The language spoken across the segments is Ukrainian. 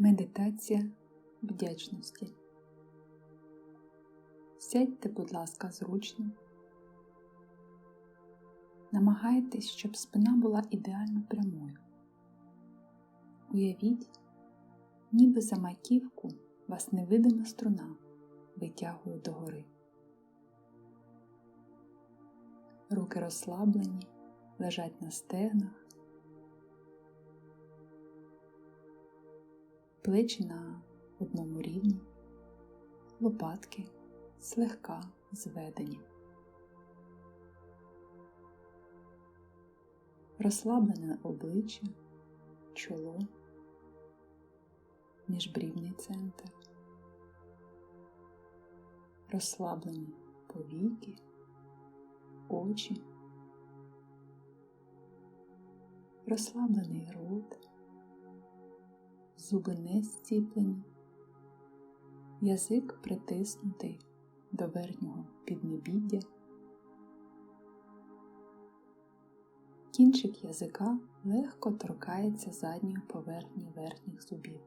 Медитація вдячності. Сядьте, будь ласка, зручно. Намагайтесь, щоб спина була ідеально прямою. Уявіть, ніби за маківку вас невидима струна витягує догори. Руки розслаблені, лежать на стегнах. Плечі на одному рівні, лопатки злегка зведені. Розслаблене обличчя, чоло, міжбрівний центр, розслаблені повіки, очі, розслаблений рот зуби не зціплені, язик притиснутий до верхнього піднебіддя, кінчик язика легко торкається задньої поверхні верхніх зубів.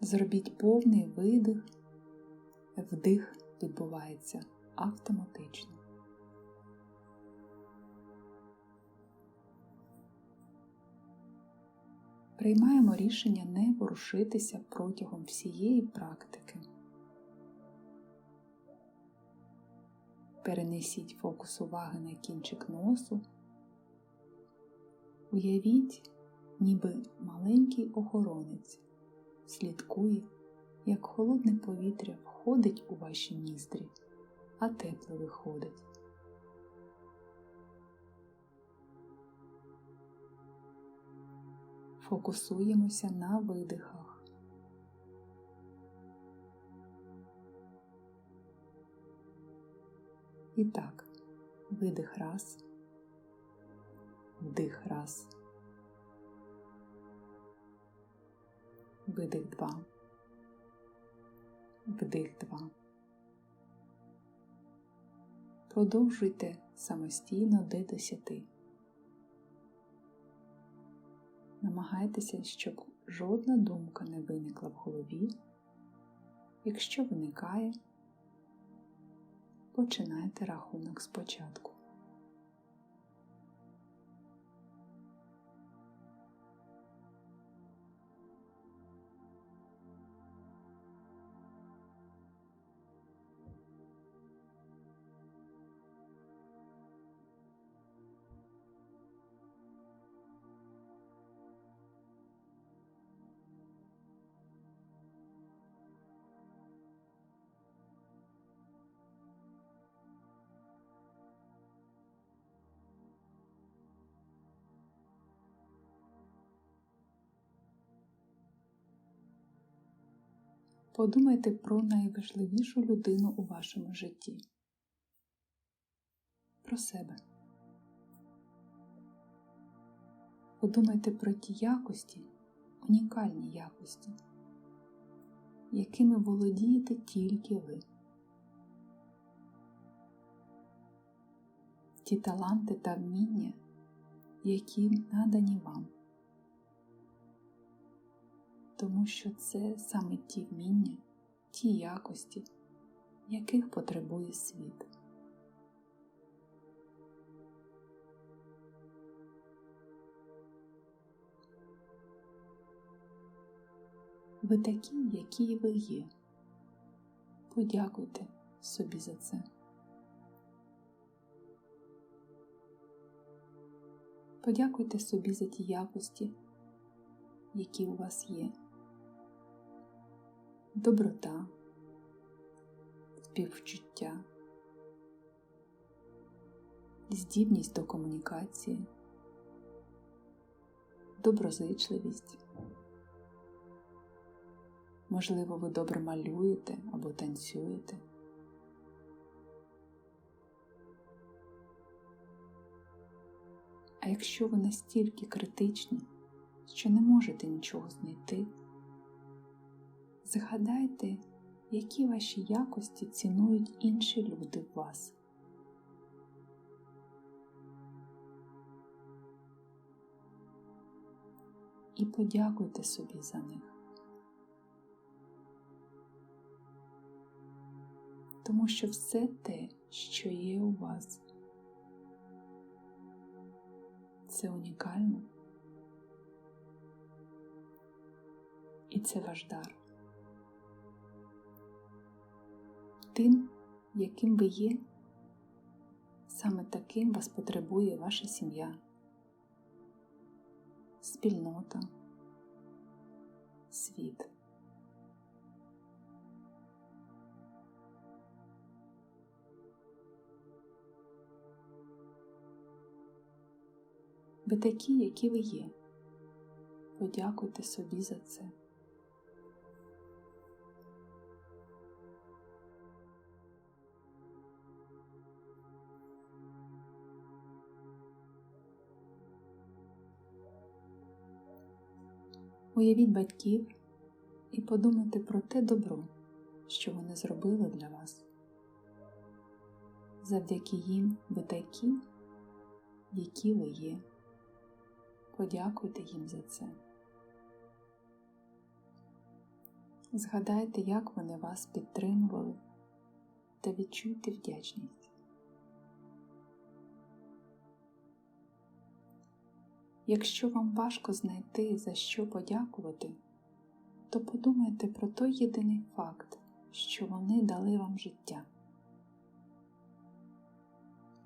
Зробіть повний видих, вдих відбувається автоматично. Приймаємо рішення не ворушитися протягом всієї практики. Перенесіть фокус уваги на кінчик носу. Уявіть, ніби маленький охоронець слідкує, як холодне повітря входить у ваші ніздрі, а тепле виходить. Фокусуємося на видихах. І так, видих раз, вдих раз, видих два, вдих два. Продовжуйте самостійно до десяти. Намагайтеся, щоб жодна думка не виникла в голові. Якщо виникає, починайте рахунок спочатку. Подумайте про найважливішу людину у вашому житті. Про себе. Подумайте про ті якості, унікальні якості, якими володієте тільки ви. Ті таланти та вміння, які надані вам тому що це саме ті вміння, ті якості, яких потребує світ. Ви такі, які ви є. Подякуйте собі за це. Подякуйте собі за ті якості, які у вас є доброта, співчуття, здібність до комунікації, доброзичливість. Можливо, ви добре малюєте або танцюєте. А якщо ви настільки критичні, що не можете нічого знайти, Згадайте, які ваші якості цінують інші люди в вас. і подякуйте собі за них. Тому що все те, що є у вас, це унікально і це ваш дар. Тим, яким ви є, саме таким вас потребує ваша сім'я, спільнота, світ. Ви такі, які ви є. Подякуйте собі за це. Уявіть батьків і подумайте про те добро, що вони зробили для вас. Завдяки їм ви такі, які ви є. Подякуйте їм за це. Згадайте, як вони вас підтримували та відчуйте вдячність. Якщо вам важко знайти за що подякувати, то подумайте про той єдиний факт, що вони дали вам життя.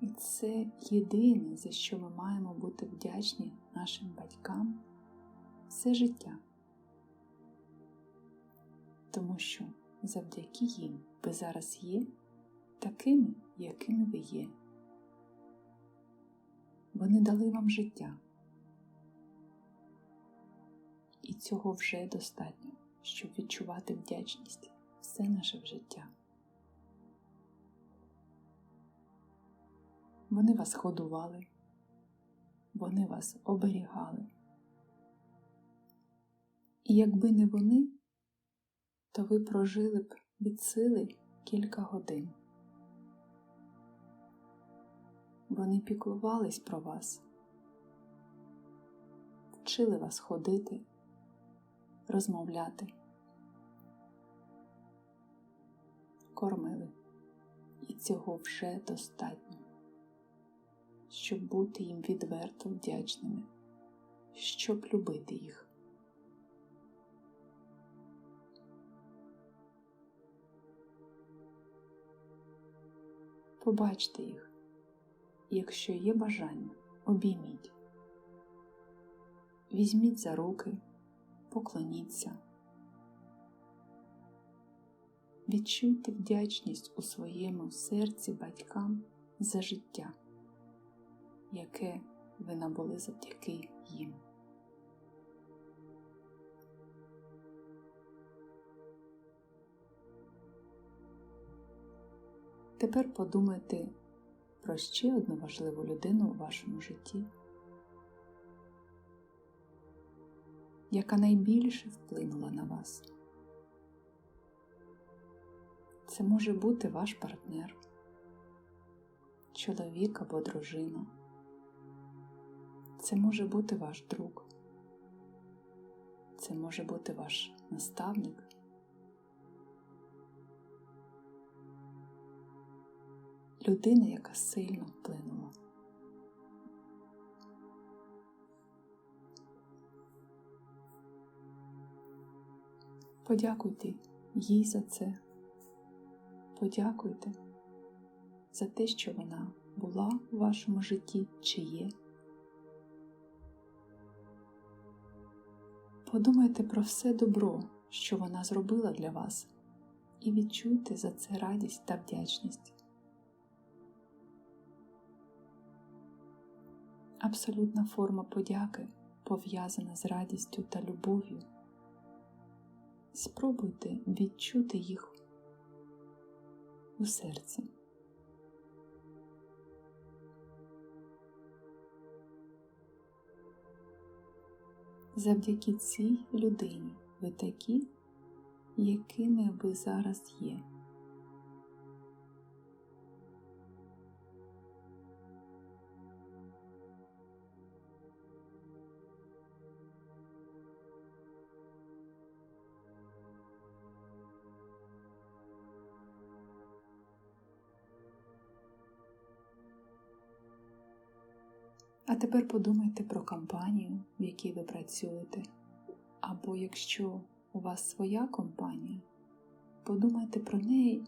І це єдине, за що ми маємо бути вдячні нашим батькам все життя. Тому що завдяки їм ви зараз є такими, якими ви є. Вони дали вам життя. І цього вже достатньо, щоб відчувати вдячність все наше життя. Вони вас годували, вони вас оберігали. І якби не вони, то ви прожили б від сили кілька годин. Вони піклувались про вас, вчили вас ходити, розмовляти, кормили, і цього вже достатньо щоб бути їм відверто вдячними, щоб любити їх. Побачте їх, якщо є бажання, обійміть, візьміть за руки, поклоніться, відчуйте вдячність у своєму серці батькам за життя яке ви набули завдяки їм. Тепер подумайте про ще одну важливу людину у вашому житті, яка найбільше вплинула на вас. Це може бути ваш партнер, чоловік або дружина. Це може бути ваш друг, це може бути ваш наставник. Людина, яка сильно вплинула. Подякуйте їй за це. Подякуйте за те, що вона була у вашому житті чи є. Подумайте про все добро, що вона зробила для вас, і відчуйте за це радість та вдячність. Абсолютна форма подяки пов'язана з радістю та любов'ю. Спробуйте відчути їх у серці. Завдяки цій людині ви такі, якими ви зараз є. А тепер подумайте про компанію, в якій ви працюєте, або якщо у вас своя компанія, подумайте про неї,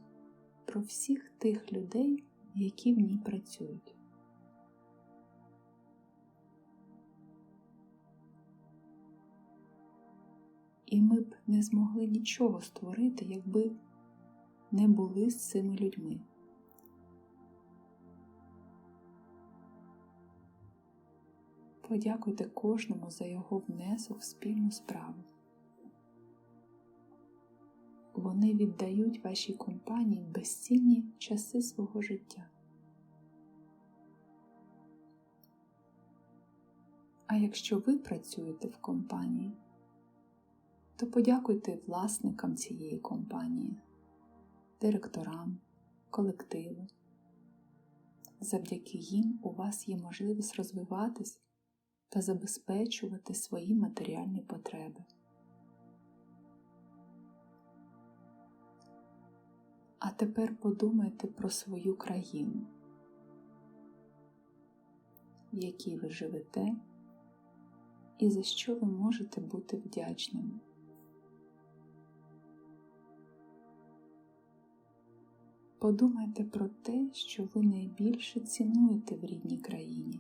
про всіх тих людей, які в ній працюють. І ми б не змогли нічого створити, якби не були з цими людьми. Подякуйте кожному за його внесок в спільну справу. Вони віддають вашій компанії безцінні часи свого життя. А якщо ви працюєте в компанії, то подякуйте власникам цієї компанії, директорам, колективу. Завдяки їм у вас є можливість розвиватись та забезпечувати свої матеріальні потреби. А тепер подумайте про свою країну, в якій ви живете і за що ви можете бути вдячними. Подумайте про те, що ви найбільше цінуєте в рідній країні,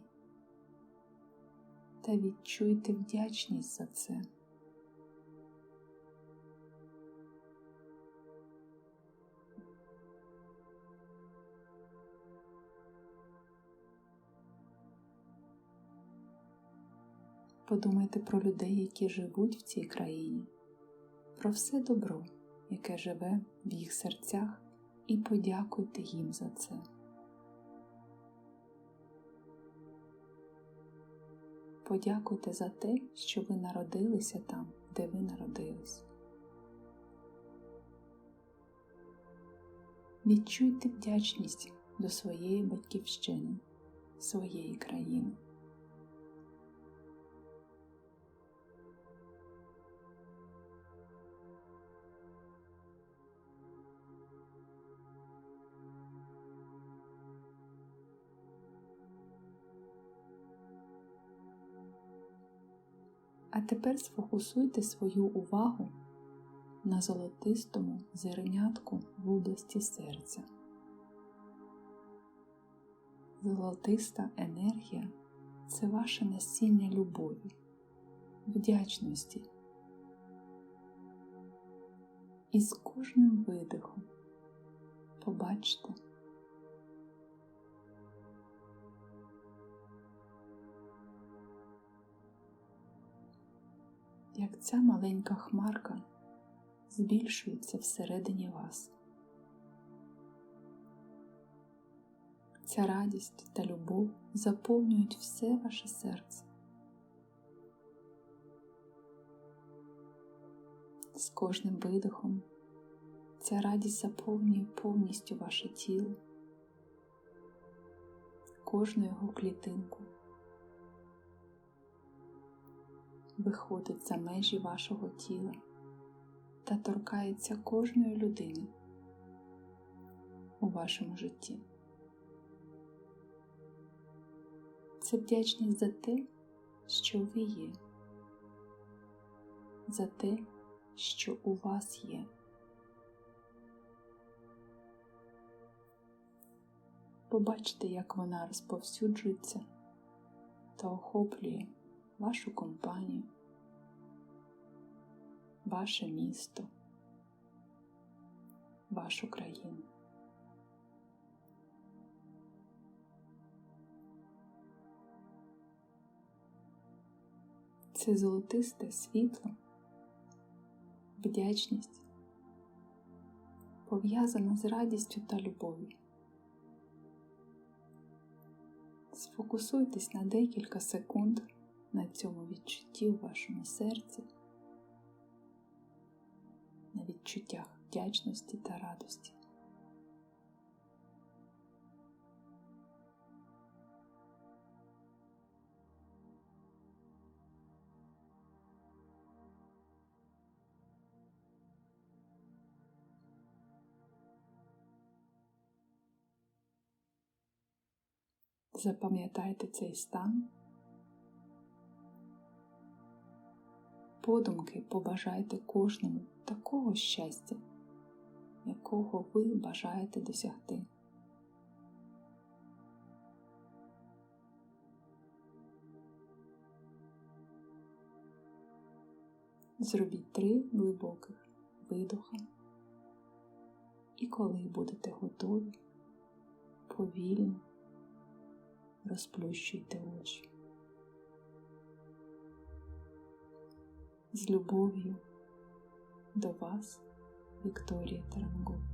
та відчуйте вдячність за це. Подумайте про людей, які живуть в цій країні, про все добро, яке живе в їх серцях, і подякуйте їм за це. Подякуйте за те, що ви народилися там, де ви народились. Відчуйте вдячність до своєї батьківщини, своєї країни. А тепер сфокусуйте свою увагу на золотистому зернятку в області серця. Золотиста енергія це ваше насіння любові, вдячності. І з кожним видихом побачте, як ця маленька хмарка збільшується всередині вас. Ця радість та любов заповнюють все ваше серце. З кожним видихом ця радість заповнює повністю ваше тіло, кожну його клітинку. Виходить за межі вашого тіла та торкається кожної людини у вашому житті. Це вдячність за те, що ви є, за те, що у вас є. Побачте, як вона розповсюджується та охоплює вашу компанію, ваше місто, вашу країну. Це золотисте світло, вдячність, пов'язана з радістю та любов'ю. Сфокусуйтесь на декілька секунд на цьому відчутті у вашому серці, на відчуттях вдячності та радості. Запам'ятайте цей стан подумки побажайте кожному такого щастя, якого ви бажаєте досягти. Зробіть три глибоких видоха, і коли будете готові, повільно розплющуйте очі. З любов'ю до вас, Вікторія Тарангу.